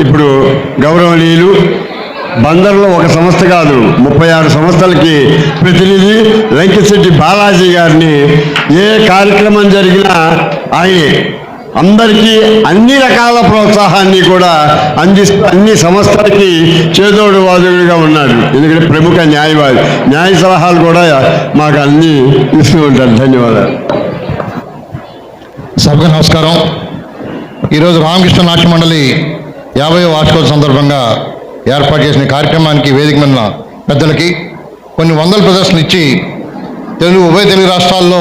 ఇప్పుడు గౌరవనీయులు బందర్లో ఒక సంస్థ కాదు ముప్పై ఆరు సంస్థలకి ప్రతినిధి వెంకటశెట్టి బాలాజీ గారిని ఏ కార్యక్రమం జరిగినా ఆయనే. అందరికీ అన్ని రకాల ప్రోత్సాహాన్ని కూడా అందిస్తూ అన్ని సంస్థలకి చేదోడు వాదుడుగా ఉన్నాడు. ఎందుకంటే ప్రముఖ న్యాయవాది న్యాయ సలహాలు కూడా మాకు అన్ని ఇస్తూ ఉంటారు. ధన్యవాదాలు. సభకు నమస్కారం. ఈరోజు రామకృష్ణ నాట్య మండలి యాభై వార్షికోత్సవం సందర్భంగా ఏర్పాటు చేసిన కార్యక్రమానికి వేదిక మీద పెద్దలకి కొన్ని వందల ప్రదర్శనలు ఇచ్చి తెలుగు ఉభయ తెలుగు రాష్ట్రాల్లో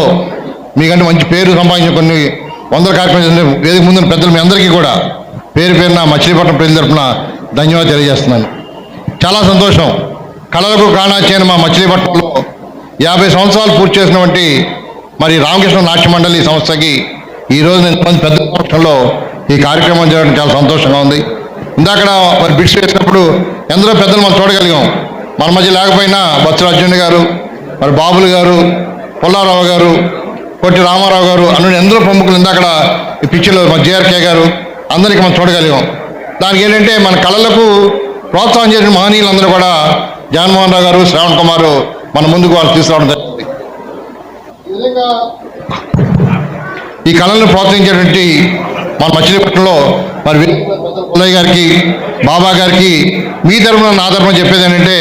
మీకంటే మంచి పేరు సంపాదించిన కొన్ని వందల కార్యక్రమాలు వేదిక ముందున్న పెద్దలు మీ అందరికీ కూడా పేరు పేరున మచిలీపట్నం ప్రజల తరపున ధన్యవాదాలు తెలియజేస్తున్నాను. చాలా సంతోషం. కళలకు ప్రాణాచ్యైన మా మచిలీపట్నంలో యాభై సంవత్సరాలు పూర్తి చేసినటువంటి మరి రామకృష్ణ నాట్య మండలి సంస్థకి ఈ నేను పెద్ద సంవత్సరంలో ఈ కార్యక్రమం జరగడం చాలా సంతోషంగా ఉంది. ఇందాక మరి బిడ్స్ వేసినప్పుడు ఎందరో పెద్దలు మనం చూడగలిగాం. మన మధ్య లేకపోయినా బొత్సరాజుని గారు మరి బాబులు గారు పుల్లారావు గారు కొట్టి రామారావు గారు అన్ని ఎందరో ప్రముఖులు ఇందాక ఈ పిక్చర్లో మన జేఆర్కే గారు అందరికీ మనం చూడగలిగాం. దానికి ఏంటంటే మన కళలకు ప్రోత్సాహం చేసిన మహనీయులందరూ కూడా జగన్మోహన్ రావు గారు శ్రావణ్ కుమార్ మన ముందుకు వాళ్ళు తీసుకురావడం జరిగింది. ఈ ఈ కళలను ప్రోత్సహించేటువంటి మన మచిలీపట్నంలో మరి పుల్లయ్య గారికి బాబా గారికి మీ తరఫున నా తరఫున చెప్పేది ఏంటంటే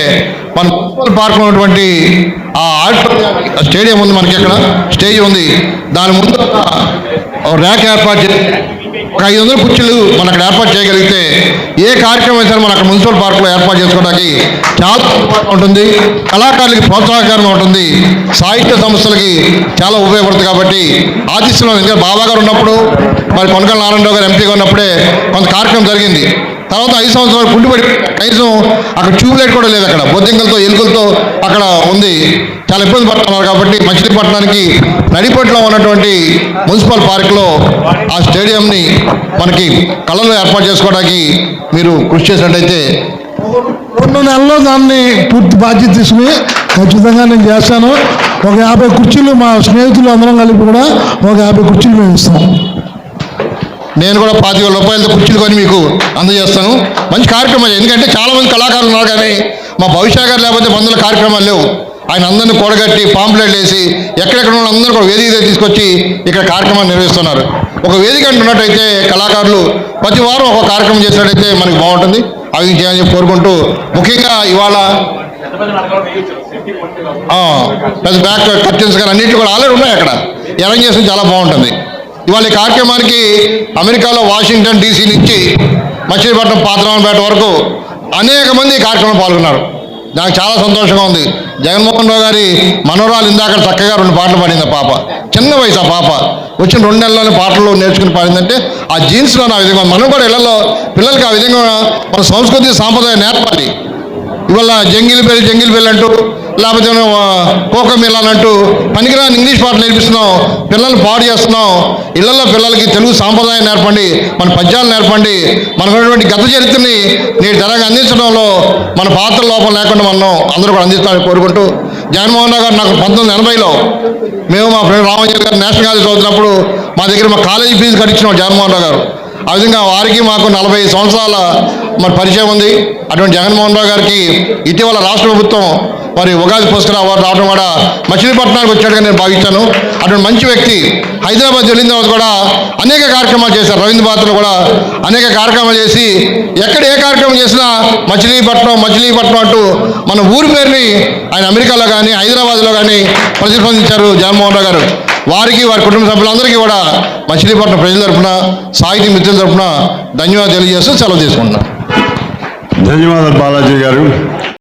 మన మున్సిపల్ పార్క్ ఉన్నటువంటి ఆ ఆడిటోరియం స్టేడియం ఉంది మనకి ఇక్కడ స్టేజ్ ఉంది. దాని ముందు ర్యాక్ ఏర్పాటు చేసి ఒక ఐదు వందల కుర్చీలు మనం అక్కడ ఏర్పాటు చేయగలిగితే ఏ కార్యక్రమం అయితే సరే మనం అక్కడ మున్సిపల్ పార్క్లో ఏర్పాటు చేసుకోవడానికి చాలా ఉంటుంది. కళాకారులకి ప్రోత్సాహకరంగా ఉంటుంది. సాహిత్య సంస్థలకి చాలా ఉపయోగపడుతుంది కాబట్టి ఆదిత్యంలో ఇంకా బాబా గారు ఉన్నప్పుడు మరి కొనకల నారాయణరావు గారు ఎంపీగా ఉన్నప్పుడే కొంత కార్యక్రమం జరిగింది. తర్వాత ఐదు సంవత్సరాలు కుంటుపడి కనీసం అక్కడ ట్యూబ్లైట్ కూడా లేదు అక్కడ. బొద్దింకలతో ఎలుకలతో అక్కడ ఉంది. చాలా ఇబ్బంది పడుతున్నారు కాబట్టి మచిలీపట్నానికి నడిపట్లో ఉన్నటువంటి మున్సిపల్ పార్క్లో ఆ స్టేడియంని మనకి కళలు ఏర్పాటు చేసుకోవడానికి మీరు కృషి చేసినట్టయితే రెండు నెలల్లో దాన్ని పూర్తి బాధ్యత తీసుకుని ఖచ్చితంగా నేను చేస్తాను. ఒక యాభై కుర్చీలు మా స్నేహితులు అందరం కలిపి కూడా ఒక యాభై కుర్చీలు మేము ఇస్తాం. నేను కూడా పాతిక వేల రూపాయలతో కుర్చీలు కొని మీకు అందజేస్తాను. మంచి కార్యక్రమం. ఎందుకంటే చాలా మంది కళాకారులు ఉన్నారు కానీ మా భవిష్య గారు లేకపోతే మందుల కార్యక్రమాలు లేవు. ఆయన అందరిని కూడగట్టి పాంప్లెట్లు వేసి ఎక్కడెక్కడ ఉన్న అందరూ కూడా వేదిక తీసుకొచ్చి ఇక్కడ కార్యక్రమాన్ని నిర్వహిస్తున్నారు. ఒక వేదిక అంటున్నట్టయితే కళాకారులు ప్రతి వారం ఒక కార్యక్రమం చేసినట్టయితే మనకి బాగుంటుంది. అవి చేయాలని చెప్పి కోరుకుంటూ ముఖ్యంగా ఇవాళ పెద్ద బ్యాక్ కర్టెన్స్ కానీ అన్నింటి కూడా ఆల్రెడీ ఉన్నాయి అక్కడ. అరేంజ్ చేసిన చాలా బాగుంటుంది. ఇవాళ ఈ కార్యక్రమానికి అమెరికాలో వాషింగ్టన్ డీసీ నుంచి మచిలీపట్నం పాత్రాలపేట వరకు అనేక మంది ఈ కార్యక్రమంలో పాల్గొన్నారు. నాకు చాలా సంతోషంగా ఉంది. జగన్మోహన్ రావు గారి మనోరాలు ఇందాక చక్కగా రెండు పాటలు పాడింది ఆ పాప. చిన్న వయసు ఆ పాప. వచ్చిన రెండు నెలల్లోనే పాటలు నేర్చుకుని పాడిందంటే ఆ జీన్స్లో నా విధంగా మనం కూడా ఇళ్ళలో పిల్లలకి ఆ విధంగా మన సంస్కృతి సాంప్రదాయం నేర్పాలి. ఇవాళ జంగిల్ బెల్ జంగిల్ బెల్ అంటూ లేకపోతే కోకమిల్ అంటూ పనికిరాని ఇంగ్లీష్ పాటలు నేర్పిస్తున్నాం పిల్లల్ని పాడు చేస్తున్నాం. ఇళ్ళలో పిల్లలకి తెలుగు సాంప్రదాయం నేర్పండి మన పద్యాలు నేర్పండి. మనకున్నటువంటి గత చరిత్రని నేటి తరంగా అందించడంలో మన పాత్ర లోపం లేకుండా మనం అందరూ కూడా అందిస్తామని కోరుకుంటూ జగన్మోహన్ రావు గారు నాకు పంతొమ్మిది ఎనభైలో మేము మా ఫ్రెండ్ రామయ్య గారు నేషనల్ కాలేజ్ చదువుతున్నప్పుడు మా దగ్గర మా కాలేజీ ఫీజు కట్టించినాం జగన్మోహన్ రావు గారు. ఆ విధంగా వారికి మాకు నలభై సంవత్సరాల మరి పరిచయం ఉంది. అటువంటి జగన్మోహన్ రావు గారికి ఇటీవల రాష్ట్ర ప్రభుత్వం మరి ఉగాది పురస్కార అవార్డు రావడం కూడా మచిలీపట్నానికి వచ్చాడుగా నేను భావించాను అటువంటి మంచి వ్యక్తి హైదరాబాద్ వెళ్ళిన తర్వాత కూడా అనేక కార్యక్రమాలు చేశారు. రవీంద్ర భారతిలో కూడా అనేక కార్యక్రమాలు చేసి ఎక్కడ ఏ కార్యక్రమం చేసినా మచిలీపట్నం మచిలీపట్నం అంటూ మన ఊరి పేరుని ఆయన అమెరికాలో కానీ హైదరాబాద్లో కానీ ప్రతిస్పందించారు జగన్మోహన్ రావు గారు. వారికి వారి కుటుంబ సభ్యులందరికీ కూడా మచిలీపట్నం ప్రజల తరఫున సాహితీ మిత్రుల తరఫున ధన్యవాదాలు తెలియజేస్తూ సెలవు తీసుకుంటున్నాను. ధన్యవాదాలు బాలాజీ గారు.